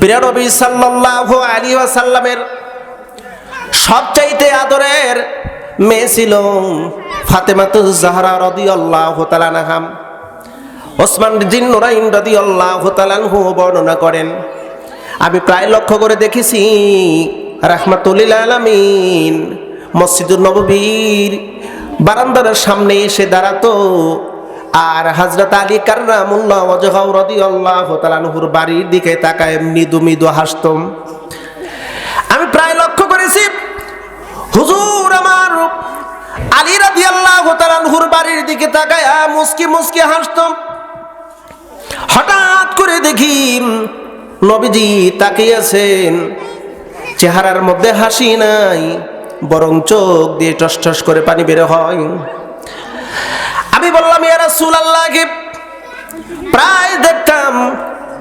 প্রিয় নবী সাল্লাল্লাহু আলাইহি ওয়াসাল্লামের সবচাইতে আদরের মেয়ে ছিল ফাতেমাতু জাহরা রাদিয়াল্লাহু তাআলা নাহাম ওসমান জিন নুরাইন রাদিয়াল্লাহু তাআলা আনহু বর্ণনা করেন, আমি প্রায় লক্ষ্য করে দেখেছি, রাহমাতুল্লিল আলামিন মসজিদুল নববীর বারান্দার সামনে এসে দাঁড়াতো আর হাজরত আলী কার্রামুল্লাহ ওয়াজহাউ রাদিয়াল্লাহু তাআলা আনহুর বাড়ির দিকে তাকায় মৃদু মৃদু হাসতম আমি প্রায় লক্ষ্য করেছি, হুজুর আমার আলী রাদিয়াল্লাহু তাআলা আনহুর বাড়ির দিকে তাকায় মুস্কি মুস্কি হাসতম হঠাৎ করে দেখি নবীজি তাকিয়ে আছেন চেহারার মধ্যে হাসি নাই, বরং চোখ দিয়ে টস টস করে পানি বের হয়। আমি বললাম ইয়া রাসূলুল্লাহকে প্রায় দেখতাম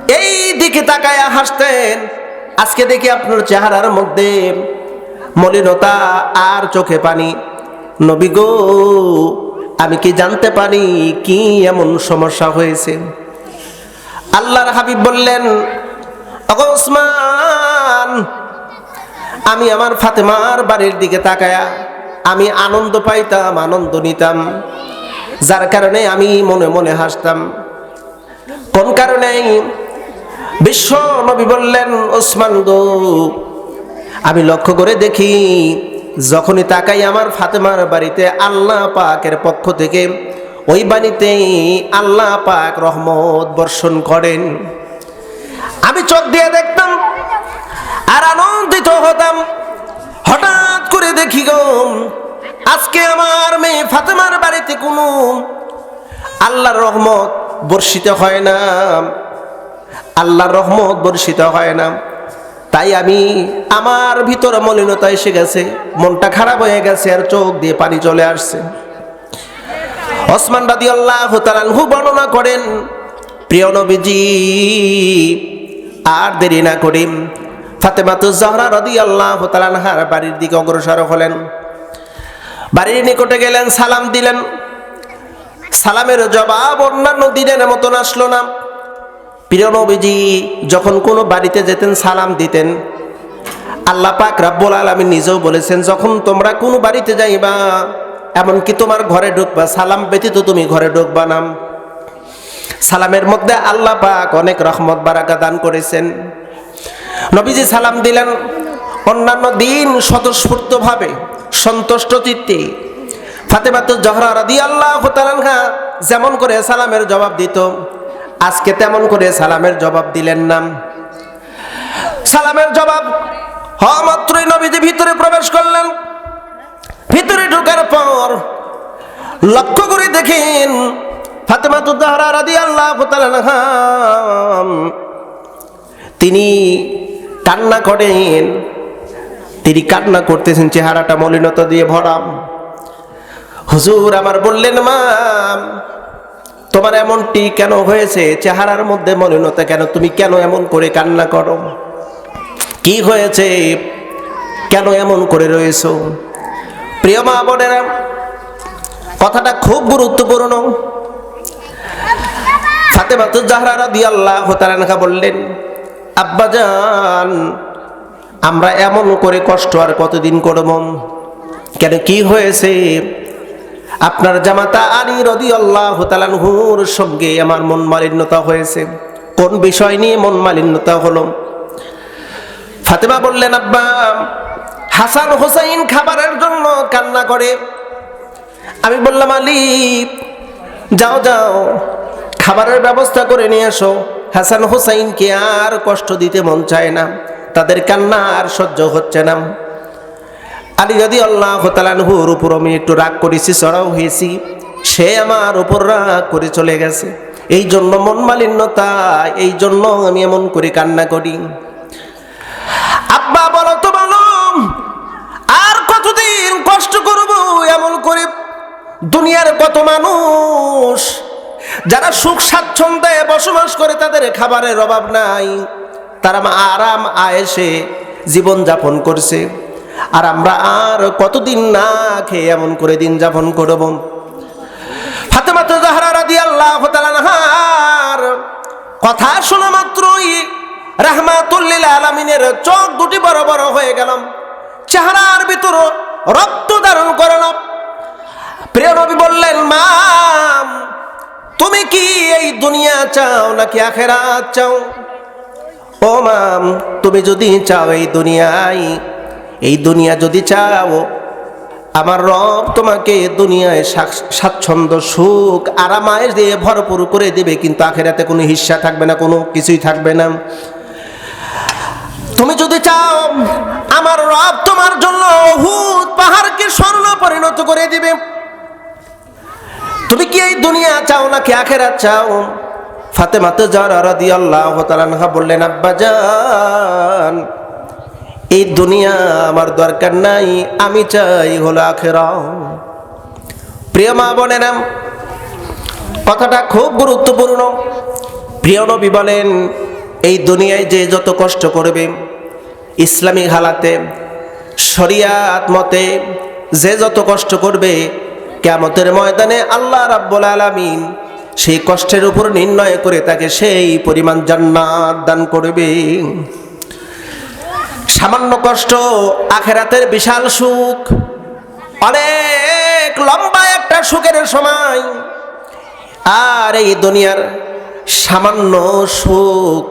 এই দিকে তাকায়া হাসতেন। আজকে দেখি আপনার চেহারার মধ্যে মলিনতা আর চোখে পানি। নবী গো, আমি কি জানতে পারি কি এমন সমস্যা হয়েছে? আল্লাহর হাবিব বললেন, "ওগো ওসমান, আমি আমার ফাতেমার বাড়ির দিকে তাকায়া, আমি আনন্দ পাইতাম, আনন্দ নিতাম। যার কারণে আমি মনে মনে হাসতাম। কোন কারণে বিশ্ব নবী বললেন, ওসমান গো, আমি লক্ষ্য করে দেখি, যখনই তাকাই আমার ফাতেমার বাড়িতে, আল্লাহ পাকের পক্ষ থেকে ওই বাড়িতে আল্লাহ পাক রহমত বর্ষণ করেন। আমি চোখ দিয়ে দেখতাম আর আনন্দিত হতাম। হঠাৎ করে দেখি গো, আজকে আমার মেয়ে বাড়িতে কোনো আল্লাহর রহমত বর্ষিত হয় না। আল্লাহর রহমত বর্ষিত হয় না। তাই আমি আমার ভিতরে মলিনতা এসে গেছে, মনটা খারাপ হয়ে গেছে, আর চোখ দিয়ে পানি চলে আসছে। ওসমান রাদি আল্লাহ হু বর্ণনা করেন, প্রিয় নবীজি, আর দেরি না করি ফাতেমাতু জহরা রদি আল্লাহ তালানহার বাড়ির দিকে অগ্রসর হলেন। বাড়ির নিকটে গেলেন, সালাম দিলেন। সালামের জবাব অন্যান্য দিনের মতন আসলো না। প্রিয় নবীজি, যখন কোনো বাড়িতে যেতেন, সালাম দিতেন। আল্লাহ পাক রাব্বুল আলামিন নিজেও বলেছেন, যখন তোমরা কোনো বাড়িতে যাইবা, এমনকি তোমার ঘরে ঢুকবা, সালাম ব্যতীত তুমি ঘরে ঢুকবা না। সালামের মধ্যে আল্লাহ পাক অনেক রহমত বারাকা দান করেছেন। নবীজি সালাম দিলেন অন্যান্য দিন স্বতঃস্ফূর্তভাবে, সন্তুষ্ট চিত্তে। ফাতেমাতু জহরা রাদি আল্লাহ যেমন করে সালামের জবাব দিত, আজকে তেমন করে সালামের জবাব দিলেন না। সালামের জবাব হওয়া মাত্রই নবীজি ভিতরে প্রবেশ করলেন। ভিতরে ঢোকার পর লক্ষ্য করে দেখেন ফাতেমাতু জহরা রাদি আল্লাহ তিনি কান্না করেন, তিনি কান্না করতেছেন, চেহারাটা মলিনতা দিয়ে ভরাম হুজুর আমার বললেন, মা, তোমার এমনটি কেন হয়েছে? চেহারার মধ্যে মলিনতা কেন? তুমি কেন এমন করে কান্না করো? কি হয়েছে? কেন এমন করে রয়েছ? প্রিয় মা বোনেরা, কথাটা খুব গুরুত্বপূর্ণ। ফাতেমাতু জাহরা রাদিয়াল্লাহু তাআলা বললেন আব্বাজান আমরা এমন করে কষ্ট আর কতদিন করব? কেন কি হয়েছে? আপনার জামাতা আলী রদি আল্লাহ তালানহুর সঙ্গে আমার মন মালিন্যতা হয়েছে। কোন বিষয় নিয়ে মন মালিন্যতা হলো? ফাতেমা বললেন, আব্বা, হাসান হোসাইন খাবারের জন্য কান্না করে। আমি বললাম, আলী, যাও যাও, খাবারের ব্যবস্থা করে নিয়ে আসো হাসান হোসাইনকে আর কষ্ট দিতে মন চায় না। তাদের কান্না আর সহ্য হচ্ছে না। আলী যদি আল্লাহ তালানহুর উপর আমি একটু রাগ করেছি, চড়াও হয়েছি। সে আমার উপর রাগ করে চলে গেছে। এই জন্য মন মালিন্যতা, এই জন্য আমি এমন করে কান্না করি। আব্বা, বলো তো বলো, আর কতদিন কষ্ট করব এমন করে? দুনিয়ার কত মানুষ যারা সুখ স্বাচ্ছন্দ্যে বসবাস করে, তাদের খাবারের অভাব নাই। তারা আরাম আয়েসে জীবন যাপন করছে। আর আমরা আর কতদিন না খেয়ে এমন করে দিন যাপন করব। কথা শোনা মাত্রই রাহমাতুল্লিল আলমিনের চোখ দুটি বড় বড় হয়ে গেল। চেহারার ভিতর রক্ত ধারণ করল। প্রিয় নবী বললেন মাম তুমি কি এই দুনিয়া চাও নাকি আখেরাত চাও? ও মাম তুমি যদি চাও এই দুনিয়ায় এই দুনিয়া যদি চাও, আমার রব তোমাকে দুনিয়ায় স্বাচ্ছন্দ্য, সুখ আরামায় দিয়ে ভরপুর করে দেবে, কিন্তু আখেরাতে কোনো হিস্সা থাকবে না, কোনো কিছুই থাকবে না। তুমি যদি চাও, আমার রব তোমার জন্য অহুত পাহাড়কে স্বর্ণ পরিণত করে দিবে। তুমি কি এই দুনিয়া চাও নাকি আখেরাত চাও? ফাতেমাতে যারা রাদি আল্লাহ তালানহা বললেন, আব্বা যান এই দুনিয়া আমার দরকার নাই, আমি চাই হলো আখেরা। প্রিয় মা বোনেরা, কথাটা খুব গুরুত্বপূর্ণ। প্রিয় নবী বলেন, এই দুনিয়ায় যে যত কষ্ট করবে ইসলামিক হালাতে, শরিয়াত মতে, যে যত কষ্ট করবে কেমতের ময়দানে আল্লাহ রাব্বুল আলামিন সেই কষ্টের উপর নির্ণয় করে তাকে সেই পরিমাণ জান্নাত দান করবে। সামান্য কষ্ট, আখেরাতের বিশাল সুখ। অনেক লম্বা একটা সুখের সময়। আর এই দুনিয়ার সামান্য সুখ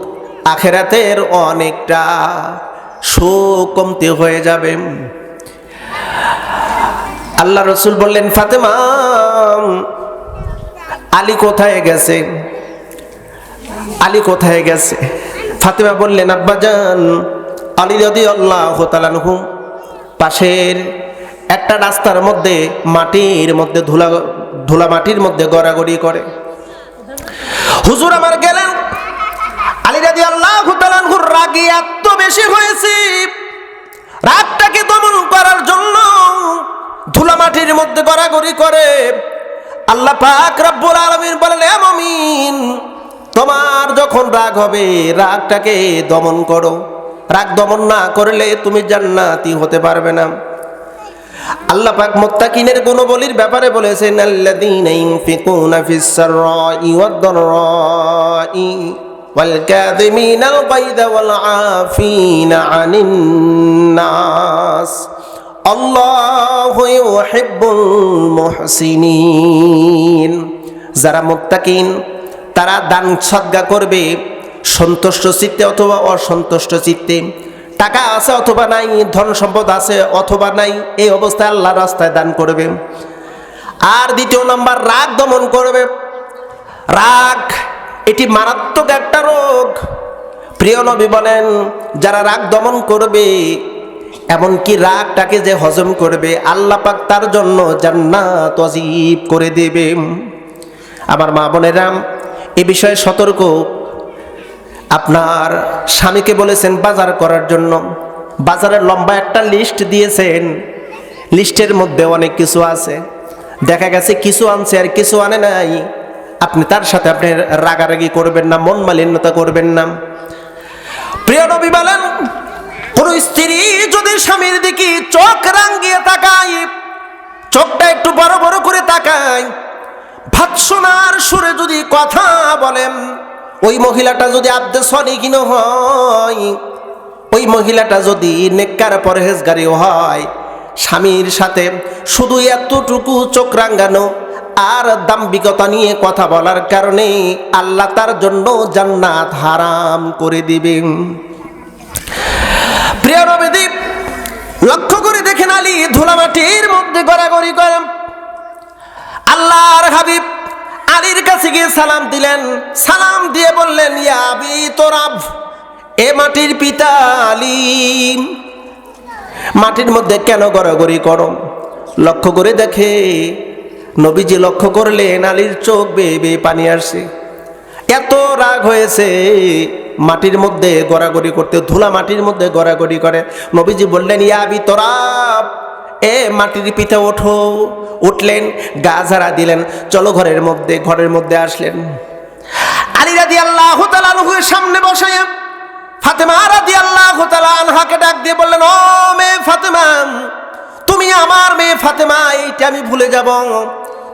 আখেরাতের অনেকটা সুখ কমতে হয়ে যাবে। আল্লাহ রসুল বললেন, ফাতেমা, আলী কোথায় গেছে? আলী কোথায় গেছে? ফাতেমা বললেন, আব্বাজান আলী যদি আল্লাহ তালানহু পাশের একটা রাস্তার মধ্যে মাটির মধ্যে ধুলা ধুলা মাটির মধ্যে গড়াগড়ি করে। হুজুর আমার গেলেন। আলী রাজি আল্লাহ তালানহুর রাগি এত বেশি হয়েছে, রাগটাকে দমন করার জন্য ধুলা মাটির মধ্যে গড়াগড়ি করে। আল্লাহ পাক রব্বুল আলামিন বলেন, এ মুমিন, তোমার যখন রাগ হবে, রাগটাকে দমন করো। রাগ দমন না করলে তুমি জান্নাতি হতে পারবে না। আল্লাহ পাক মুত্তাকিনের গুণবলীর ব্যাপারে বলেছেন, আল্লাযীনা ইনফিকুনা ফিস সাররাই ওয়াদ দাররাই ওয়াল কাযিমিনাল গায়যা ওয়াল আফিনা আনিন নাস। আল্লাহু ইউহিব্বুল মুহসিনিন। যারা মুত্তাকিন, তারা দান সদ্গা করবে। সন্তুষ্ট চিত্তে অথবা অসন্তুষ্ট চিত্তে। টাকা আছে অথবা নাই, ধন সম্পদ আছে অথবা নাই, এই অবস্থায় আল্লাহ রাস্তায় দান করবে। আর দ্বিতীয় নাম্বার, রাগ দমন করবে। রাগ, এটি মারাত্মক একটা রোগ। প্রিয় নবী বলেন, যারা রাগ দমন করবে, এমনকি রাগটাকে যে হজম করবে, আল্লাহ পাক তার জন্য জান্নাত অজীব করে দেবে। আমার মা বোনেরাম এ বিষয়ে সতর্ক। আপনার স্বামীকে বলেছেন বাজার করার জন্য। বাজারের লম্বা একটা লিস্ট দিয়েছেন। লিস্টের মধ্যে অনেক কিছু আছে। দেখা গেছে কিছু আনছে আর কিছু আনে নাই। আপনি তার সাথে আপনি রাগারাগি করবেন না, মন মালিন্যতা করবেন না। প্রিয় নবী বলেন, কোন স্ত্রী যদি স্বামীর দিকে চোখ রাঙ্গিয়ে তাকায়, চোখটা একটু বড় বড় করে তাকায় ভাৎসনার সুরে যদি কথা বলেন ওই মহিলাটা যদি আব্দে সনিকিন হয়, ওই মহিলাটা যদি নেককার পরহেজগারী হয়, স্বামীর সাথে শুধু এতটুকু চোখ রাঙ্গানো আর দাম্বিকতা নিয়ে কথা বলার কারণে আল্লাহ তার জন্য জান্নাত হারাম করে দিবেন। প্রিয় নবীদীপ লক্ষ্য করে দেখেন আলী ধুলামাটির মধ্যে গড়াগড়ি করেন। আল্লাহর হাবিব আলীর কাছে গিয়ে সালাম দিলেন। সালাম দিয়ে বললেন ইয়াবি তোরাব এ মাটির পিতা আলী। মাটির মধ্যে কেন গড়াগড়ি করো? লক্ষ্য করে দেখে নবীজি লক্ষ্য করলেন, আলীর চোখ বেয়ে বেয়ে পানি আসছে। এত রাগ হয়েছে মাটির মধ্যে গড়াগড়ি করতে, ধুলা মাটির মধ্যে গড়াগড়ি করে। নবীজি বললেন ইয়াবি তোরাব এ মাটির পিঠে ওঠো, উঠলেন, গা ঝাড়া দিলেন, চলো ঘরের মধ্যে ঘরের মধ্যে আসলেন। আলী রাদি আল্লাহ তালানহুর সামনে বসে ফাতেমা রাদি আল্লাহ আনহাকে ডাক দিয়ে বললেন, ও মেয়ে ফাতেমা, তুমি আমার মেয়ে ফাতেমা, এইটা আমি ভুলে যাব।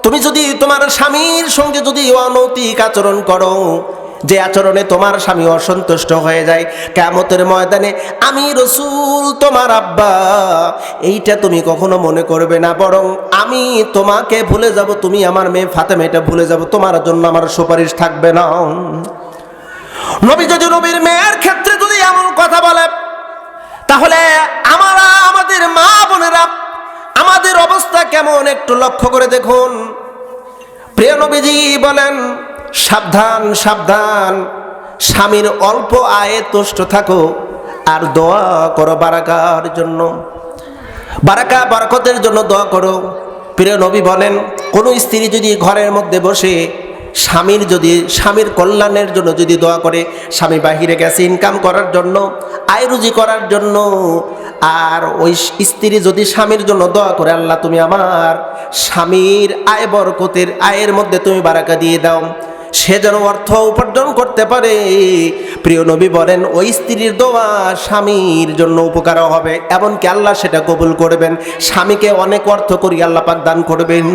তুমি যদি তোমার স্বামীর সঙ্গে যদি অনৈতিক আচরণ করো যে আচরণে তোমার স্বামী অসন্তুষ্ট হয়ে যায় কেমতের ময়দানে আমি রসুল, তোমার আব্বা, এইটা তুমি কখনো মনে করবে না, বরং আমি তোমাকে ভুলে যাব, তুমি আমার মেয়ে ফাতেমা, এটা ভুলে যাব, তোমার জন্য আমার সুপারিশ থাকবে না। নবী যদি নবীর মেয়ের ক্ষেত্রে যদি এমন কথা বলে, তাহলে আমারা, আমাদের মা বোনেরা, আমাদের অবস্থা কেমন একটু লক্ষ্য করে দেখুন। প্রিয় নবীজি বলেন সাবধান সাবধান। স্বামীর অল্প আয়ে তুষ্ট থাকো আর দোয়া করো বারাকার জন্য। বারাকা, বারাকতের জন্য দোয়া করো। প্রিয় নবী বলেন, কোনো স্ত্রী যদি ঘরের মধ্যে বসে স্বামীর যদি, স্বামীর কল্যাণের জন্য যদি দোয়া করে, স্বামী বাহিরে গেছে ইনকাম করার জন্য, আয় রুজি করার জন্য, আর ওই স্ত্রী যদি স্বামীর জন্য দোয়া করে, আল্লাহ তুমি আমার স্বামীর আয় বরকতের আয়ের মধ্যে তুমি বারাকা দিয়ে দাও। সে যেন অর্থ উপার্জন করতে পারে। প্রিয় নবী বলেন, ওই স্ত্রীর দোয়া স্বামীর জন্য উপকার হবে, এমনকি আল্লাহ সেটা কবুল করবেন। স্বামীকে অনেক অর্থ করি আল্লাহ পাক দান করবেন।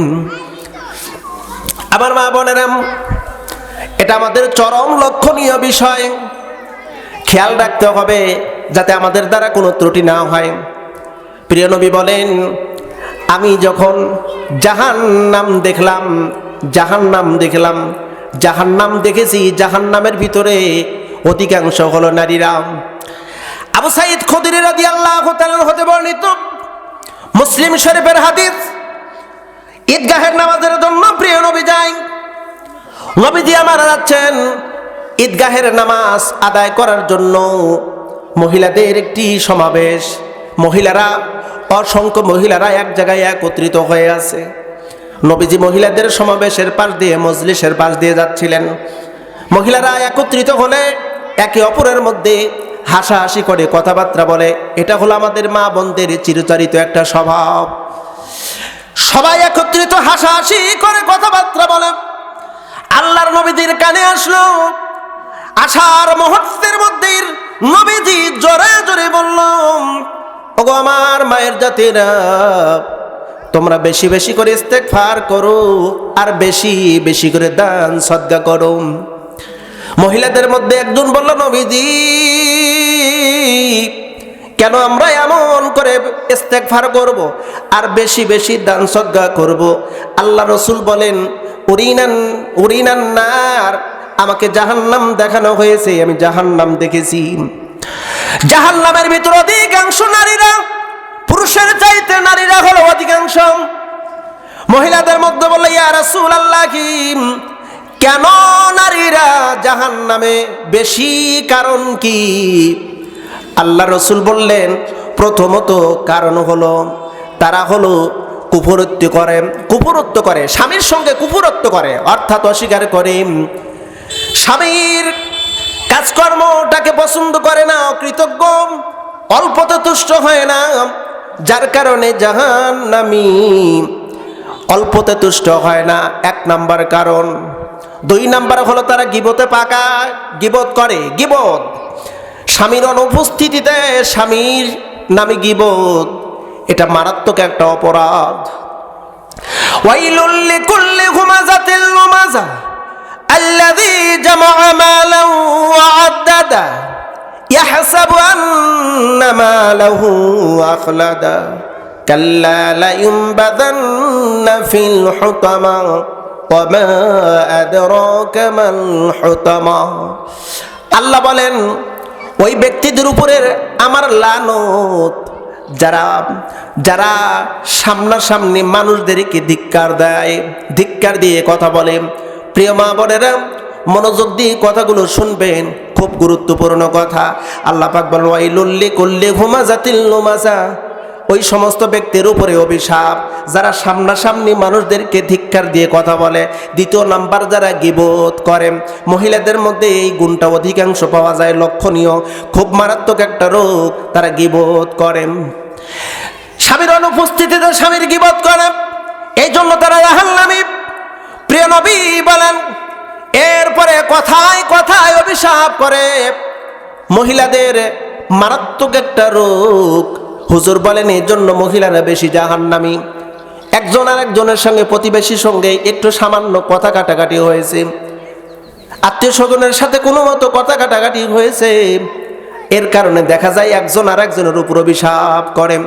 আমার মা বোনেরাম, এটা আমাদের চরম লক্ষণীয় বিষয়। খেয়াল রাখতে হবে যাতে আমাদের দ্বারা কোনো ত্রুটি না হয়। প্রিয় নবী বলেন, আমি যখন জাহান নাম দেখলাম জাহান নাম দেখলাম জাহান নাম দেখেছি জাহান নামের ভিতরে অধিকাংশ হলো নারীরা। আবু সাইদ খদির রাদি আল্লাহ হতে বর্ণিত মুসলিম শরীফের হাদিস, ঈদগাহের নামাজের জন্য প্রিয় নবী যায় নবীজি আমার যাচ্ছেন ঈদগাহের নামাজ আদায় করার জন্য মহিলাদের একটি সমাবেশ। মহিলারা, অসংখ্য মহিলারা এক জায়গায় একত্রিত হয়ে আছে। নবীজি মহিলাদের সমাবেশের পাশ দিয়ে, মজলিসের পাশ দিয়ে যাচ্ছিলেন। মহিলারা একত্রিত হলে একে অপরের মধ্যে হাসাহাসি করে, কথাবার্তা বলে। এটা হলো আমাদের মা বোনদের চিরচারিত একটা স্বভাব। সবাই একত্রিত হাসাহাসি করে, কথাবার্তা বলে। আল্লাহর নবীজির কানে আসলো আসার মুহূর্তের মধ্যে নবীজি জোরে জোরে বলল, ওগো আমার মায়ের জাতিরা তোমরা বেশি বেশি করে ইস্তেগফার করো, আর বেশি বেশি করে দান, সদ্গা করো। মহিলাদের মধ্যে একজন বলল, নবীজি, কেন আমরা এমন করে ইস্তেগফার করব, আর বেশি বেশি দান, সদ্গা করব? আল্লাহ রসুল বলেন, উরিনান উরিনান নার, আমাকে জাহান্নাম দেখানো হয়েছে, আমি জাহান্নাম দেখেছি। জাহান্নামের ভিতর অধিকাংশ নারীরা পুরুষের চাইতে নারীরা হলো অধিকাংশ। মহিলাদের মধ্যে বলে ইয়া রাসূল আল্লাহ কি কেন নারীরা জাহান নামে বেশি কারণ কি? আল্লাহ রসুল বললেন, প্রথমত কারণ হলো তারা হলো কুপুরত্ব করে কুপুরত্ব করে, স্বামীর সঙ্গে কুপুরত্ব করে, অর্থাৎ অস্বীকার করে। স্বামীর কাজকর্মটাকে পছন্দ করে না, কৃতজ্ঞ, অল্পতে তুষ্ট হয় না। যার কারণে জাহান নামি অল্পতে তুষ্ট হয় না, এক নাম্বার কারণ। দুই নাম্বার হলো তারা গিবতে পাকা গিবত করে, গিবত। স্বামীর অনুপস্থিতিতে স্বামীর নামে গিবত, এটা মারাত্মক একটা অপরাধ। ওয়াইলুল লিকুল্লি হুমাজাতিল লুমাজা আল্লাযী জামাআ মালান ওয়া আদ্দাদা। ইয়াহসাবু আন্না মালাহু আখলাদা। কাল্লা লায়ুনবাযান্না ফিল হুতামা ওয়ামা আদরাকা মাল হুতামা। আল্লাহ বলেন, ওই ব্যক্তিদের উপরে আমার লানত, যারা যারা সামনাসামনি মানুষদেরকে ধিক্কার দেয়, ধিক্কার দিয়ে কথা বলে। প্রিয় মা বোনেরা মনোযোগ দিয়ে কথাগুলো শুনবেন, খুব গুরুত্বপূর্ণ কথা। আল্লাহ পাক বল ওয়াইলুল্লি কুল্লি হুমা জাতিল ওই সমস্ত ব্যক্তির উপরে অভিশাপ, যারা সামনাসামনি মানুষদেরকে ধিক্কার দিয়ে কথা বলে। দ্বিতীয় নাম্বার যারা গিবোধ করে, মহিলাদের মধ্যে এই গুণটা অধিকাংশ পাওয়া যায় লক্ষণীয়। খুব মারাত্মক একটা রোগ তারা গিবোধ করে। স্বামীর অনুপস্থিতিতে স্বামীর গিবোধ করে। এই জন্য তারা নামি। প্রিয় নবী বলেন এরপরে কথায় কথায় অভিশাপ করে। মহিলাদের মারাত্মক একটা রোগ। হুজুর বলেন এই জন্য মহিলারা বেশি জাহান্নামি। একজন আর একজনের সঙ্গে, প্রতিবেশীর সঙ্গে একটু সামান্য কথা কাটাকাটি হয়েছে। আত্মীয় স্বজনের সাথে কোনো মতো কথা কাটাকাটি হয়েছে। এর কারণে দেখা যায়, একজন আর একজনের উপর অভিশাপ করে।